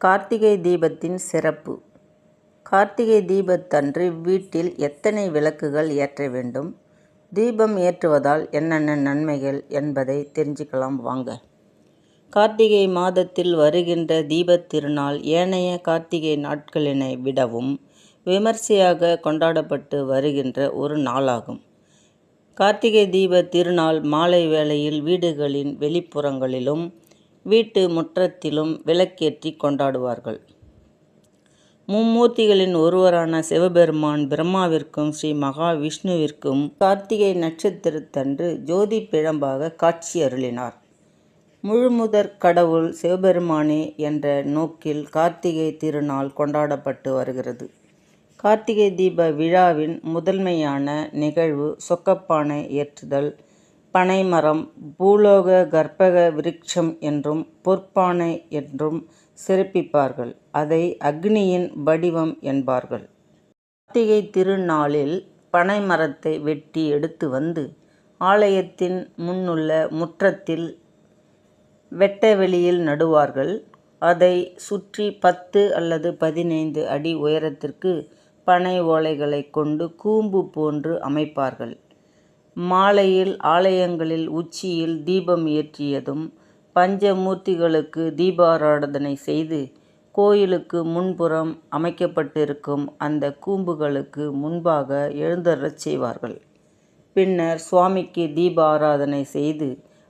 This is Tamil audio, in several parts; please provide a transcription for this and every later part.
கார்த்திகை தீபத்தின் சிறப்பு. கார்த்திகை தீபத்தன்று வீட்டில் எத்தனை விளக்குகள் ஏற்ற வேண்டும்? தீபம் ஏற்றுவதால் என்னென்ன நன்மைகள் என்பதை தெரிஞ்சுக்கலாம் வாங்க. கார்த்திகை மாதத்தில் வருகின்ற தீபத் திருநாள் ஏனைய கார்த்திகை நாட்களினை விடவும் விமர்சையாக கொண்டாடப்பட்டு வருகின்ற ஒரு நாளாகும். கார்த்திகை தீப திருநாள் மாலை வேளையில் வீடுகளின் வெளிப்புறங்களிலும் வீட்டு முற்றத்திலும் விளக்கேற்றி கொண்டாடுவார்கள். மும்மூர்த்திகளின் ஒருவரான சிவபெருமான் பிரம்மாவிற்கும் ஸ்ரீ மகாவிஷ்ணுவிற்கும் கார்த்திகை நட்சத்திரத்தன்று ஜோதி பிழம்பாக காட்சி அருளினார். முழுமுதற் கடவுள் சிவபெருமானே என்ற நோக்கில் கார்த்திகை திருநாள் கொண்டாடப்பட்டு வருகிறது. கார்த்திகை தீப விழாவின் முதன்மையான நிகழ்வு சொக்கப்பானை ஏற்றுதல் பனைமரம் பூலோக கற்பக விருட்சம் என்றும் பொற்பானை என்றும் சிறப்பிப்பார்கள். அதை அக்னியின் வடிவம் என்பார்கள். கார்த்திகை திருநாளில் பனைமரத்தை வெட்டி எடுத்து வந்து ஆலயத்தின் முன்னுள்ள முற்றத்தில் வெட்ட வெளியில் நடுவார்கள். அதை சுற்றி பத்து அல்லது பதினைந்து அடி உயரத்திற்கு பனை ஓலைகளை கொண்டு கூம்பு போன்று அமைப்பார்கள். மாலையில் ஆலயங்களில் உச்சியில் தீபம் ஏற்றியதும் பஞ்சமூர்த்திகளுக்கு தீபாராதனை செய்து கோயிலுக்கு முன்புறம் அமைக்கப்பட்டிருக்கும் அந்த கூம்புகளுக்கு முன்பாக எழுந்தருளச் செய்வார்கள். பின்னர் சுவாமிக்கு தீபாராதனை செய்து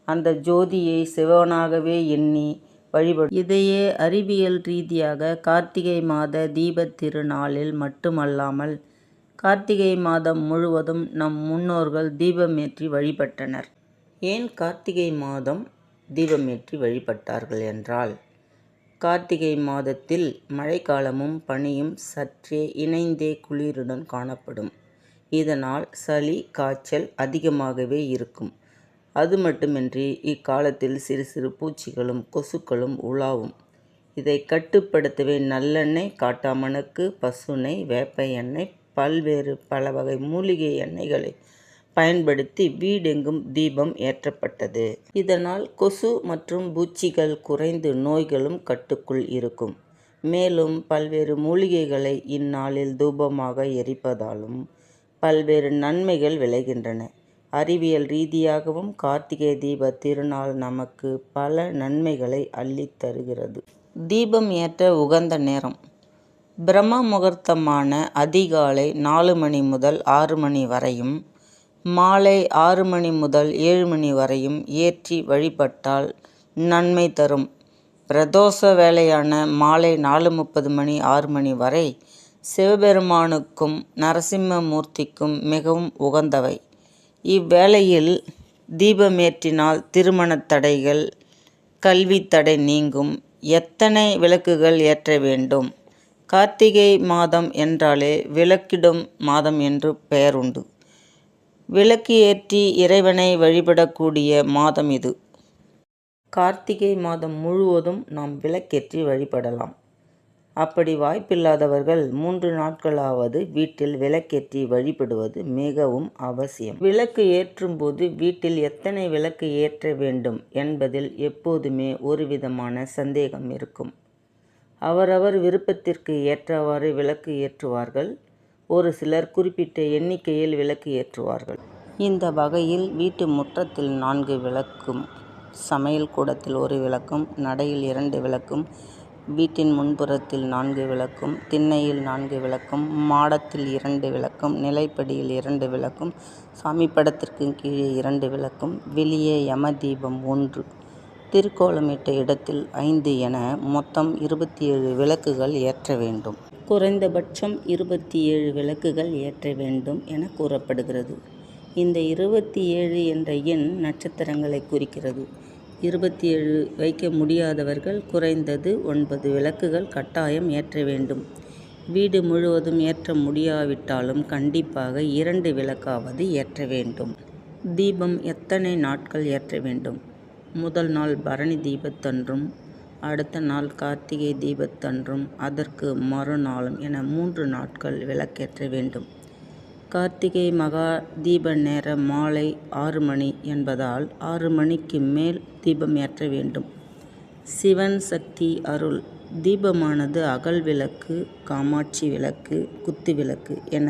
அந்த ஜோதியை சிவனாகவே எண்ணி வழிபடு இதையே அறிவியல் ரீதியாக கார்த்திகை மாத தீபத் திருநாளில் மட்டுமல்லாமல் கார்த்திகை மாதம் முழுவதும் நம் முன்னோர்கள் தீபமேற்றி வழிபட்டனர். ஏன் கார்த்திகை மாதம் தீபமேற்றி வழிபட்டார்கள் என்றால் கார்த்திகை மாதத்தில் மழைக்காலமும் பனியும் சற்றே இணைந்தே குளிருடன் காணப்படும். இதனால் சளி காய்ச்சல் அதிகமாகவே இருக்கும். அது மட்டுமின்றி இக்காலத்தில் சிறு சிறு பூச்சிகளும் கொசுக்களும் உலாவும். இதை கட்டுப்படுத்தவே நல்லெண்ணெய் காட்டாமணக்கு பசுனை வேப்ப எண்ணெய் பல்வேறு பல வகை மூலிகை எண்ணெய்களை பயன்படுத்தி வீடெங்கும் தீபம் ஏற்றப்பட்டது. இதனால் கொசு மற்றும் பூச்சிகள் குறைந்து நோய்களும் கட்டுக்குள் இருக்கும். மேலும் பல்வேறு மூலிகைகளை இந்நாளில் தூபமாக எரிப்பதாலும் பல்வேறு நன்மைகள் விளைகின்றன. அறிவியல் ரீதியாகவும் கார்த்திகை தீப திருநாள் நமக்கு பல நன்மைகளை அள்ளித் தருகிறது. தீபம் ஏற்ற உகந்த நேரம். பிரம்ம முகூர்த்தமான அதிகாலை நாலு மணி முதல் ஆறு மணி வரையும் மாலை ஆறு மணி முதல் ஏழு மணி வரையும் ஏற்றி வழிபட்டால் நன்மை தரும். பிரதோஷ வேலையான மாலை நாலு முப்பது மணி ஆறு மணி வரை சிவபெருமானுக்கும் நரசிம்மமூர்த்திக்கும் மிகவும் உகந்தவை. இவ்வேளையில் தீபமேற்றினால் திருமணத் தடைகள் கல்வி தடை நீங்கும். எத்தனை விளக்குகள் ஏற்ற வேண்டும்? கார்த்திகை மாதம் என்றாலே விளக்கிடும் மாதம் என்று பெயருண்டு விளக்கு ஏற்றி இறைவனை வழிபடக்கூடிய மாதம் இது. கார்த்திகை மாதம் முழுவதும் நாம் விளக்கேற்றி வழிபடலாம். அப்படி வாய்ப்பில்லாதவர்கள் மூன்று நாட்களாவது வீட்டில் விளக்கேற்றி வழிபடுவது மிகவும் அவசியம். விளக்கு ஏற்றும் போது வீட்டில் எத்தனை விளக்கு ஏற்ற வேண்டும் என்பதில் எப்போதுமே ஒரு விதமான சந்தேகம் இருக்கும். அவரவர் விருப்பத்திற்கு ஏற்றவாறு விளக்கு ஏற்றுவார்கள். ஒரு சிலர் குறிப்பிட்ட எண்ணிக்கையில் விளக்கு ஏற்றுவார்கள். இந்த வகையில் வீட்டு முற்றத்தில் நான்கு விளக்கும் சமையல் கூடத்தில் ஒரு விளக்கும் நடையில் இரண்டு விளக்கும் வீட்டின் முன்புறத்தில் நான்கு விளக்கும் திண்ணையில் நான்கு விளக்கும் மாடத்தில் இரண்டு விளக்கும் நிலைப்படியில் இரண்டு விளக்கும் சாமி படத்திற்கு கீழே இரண்டு விளக்கும் வெளியே யம தீபம் ஒன்று. திருக்கோலமிட்ட இடத்தில் ஐந்து என மொத்தம் இருபத்தி ஏழு விளக்குகள் ஏற்ற வேண்டும். குறைந்தபட்சம் இருபத்தி ஏழு விளக்குகள் ஏற்ற வேண்டும் என கூறப்படுகிறது. இந்த இருபத்தி ஏழு என்ற எண் நட்சத்திரங்களை குறிக்கிறது. இருபத்தி ஏழு வைக்க முடியாதவர்கள் குறைந்தது ஒன்பது விளக்குகள் கட்டாயம் ஏற்ற வேண்டும். வீடு முழுவதும் ஏற்ற முடியாவிட்டாலும் கண்டிப்பாக இரண்டு விளக்காவது ஏற்ற வேண்டும். தீபம் எத்தனை நாட்கள் ஏற்ற வேண்டும்? முதல் நாள் பரணி தீபத்தன்றும் அடுத்த நாள் கார்த்திகை தீபத்தன்றும் அதற்கு மறுநாளும் என மூன்று நாட்கள் விளக்கேற்ற வேண்டும் கார்த்திகை மகா தீப நேர மாலை ஆறு மணி என்பதால் ஆறு மணிக்கு மேல் தீபம் ஏற்ற வேண்டும் சிவன் சக்தி அருள் தீபமானது அகல் விளக்கு காமாட்சி விளக்கு குத்து விளக்கு என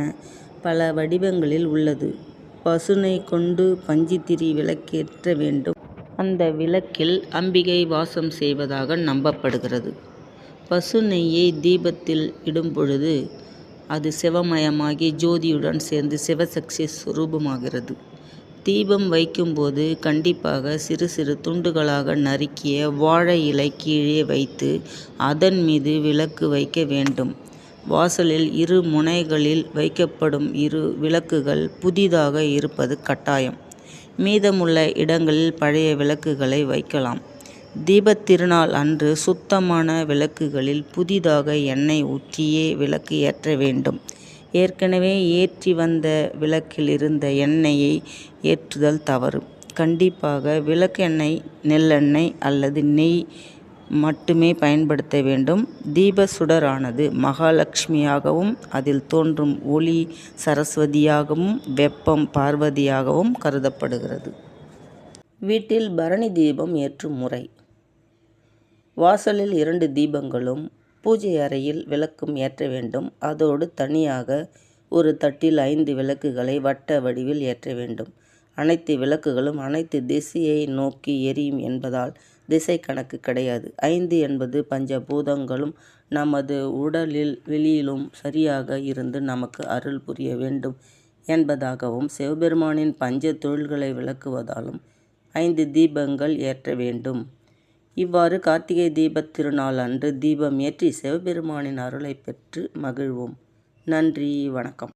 பல வடிவங்களில் உள்ளது. பசுனை கொண்டு பஞ்சுத்திரி விளக்கேற்ற வேண்டும். அந்த விளக்கில் அம்பிகை வாசம் செய்வதாக நம்பப்படுகிறது. பசு நெய்யை தீபத்தில் இடும்பொழுது அது சிவமயமாகி ஜோதியுடன் சேர்ந்து சிவசக்தி சுரூபமாகிறது. தீபம் வைக்கும்போது கண்டிப்பாக சிறு சிறு துண்டுகளாக நறுக்கிய வாழை இலை கீழே வைத்து அதன் மீது விளக்கு வைக்க வேண்டும். வாசலில் இரு முனைகளில் வைக்கப்படும் இரு விளக்குகள் புதிதாக இருப்பது கட்டாயம். மீதமுள்ள இடங்களில் பழைய விளக்குகளை வைக்கலாம். தீபத்திருநாள் அன்று சுத்தமான விளக்குகளில் புதிதாக எண்ணெய் ஊற்றியே விளக்கு ஏற்ற வேண்டும். ஏற்கனவே ஏற்றி வந்த விளக்கில் இருந்த எண்ணெயை ஏற்றுதல் தவறு. கண்டிப்பாக விளக்கெண்ணெய் நெல்லெண்ணெய் அல்லது நெய் மட்டுமே பயன்படுத்த வேண்டும். தீப சுடரானது மகாலட்சுமியாகவும் அதில் தோன்றும் ஒளி சரஸ்வதியாகவும் வெப்பம் பார்வதியாகவும் கருதப்படுகிறது. வீட்டில் பரணி தீபம் ஏற்றும் முறை வாசலில் இரண்டு தீபங்களும் பூஜை அறையில் விளக்கும் ஏற்ற வேண்டும். அதோடு தனியாக ஒரு தட்டில் ஐந்து விளக்குகளை வட்ட வடிவில் ஏற்ற வேண்டும். அனைத்து விளக்குகளும் அனைத்து திசையை நோக்கி எரியும் என்பதால் திசை கணக்கு கிடையாது. ஐந்து என்பது பஞ்ச பூதங்களும் நமது உடலில் வெளியிலும் சரியாக இருந்து நமக்கு அருள் புரிய வேண்டும் என்பதாகவும் சிவபெருமானின் பஞ்ச தொழில்களை விளக்குவதாலும் ஐந்து தீபங்கள் ஏற்ற வேண்டும். இவ்வாறு கார்த்திகை தீபத் திருநாள் அன்று தீபம் ஏற்றி சிவபெருமானின் அருளைப் பெற்று மகிழ்வோம். நன்றி வணக்கம்.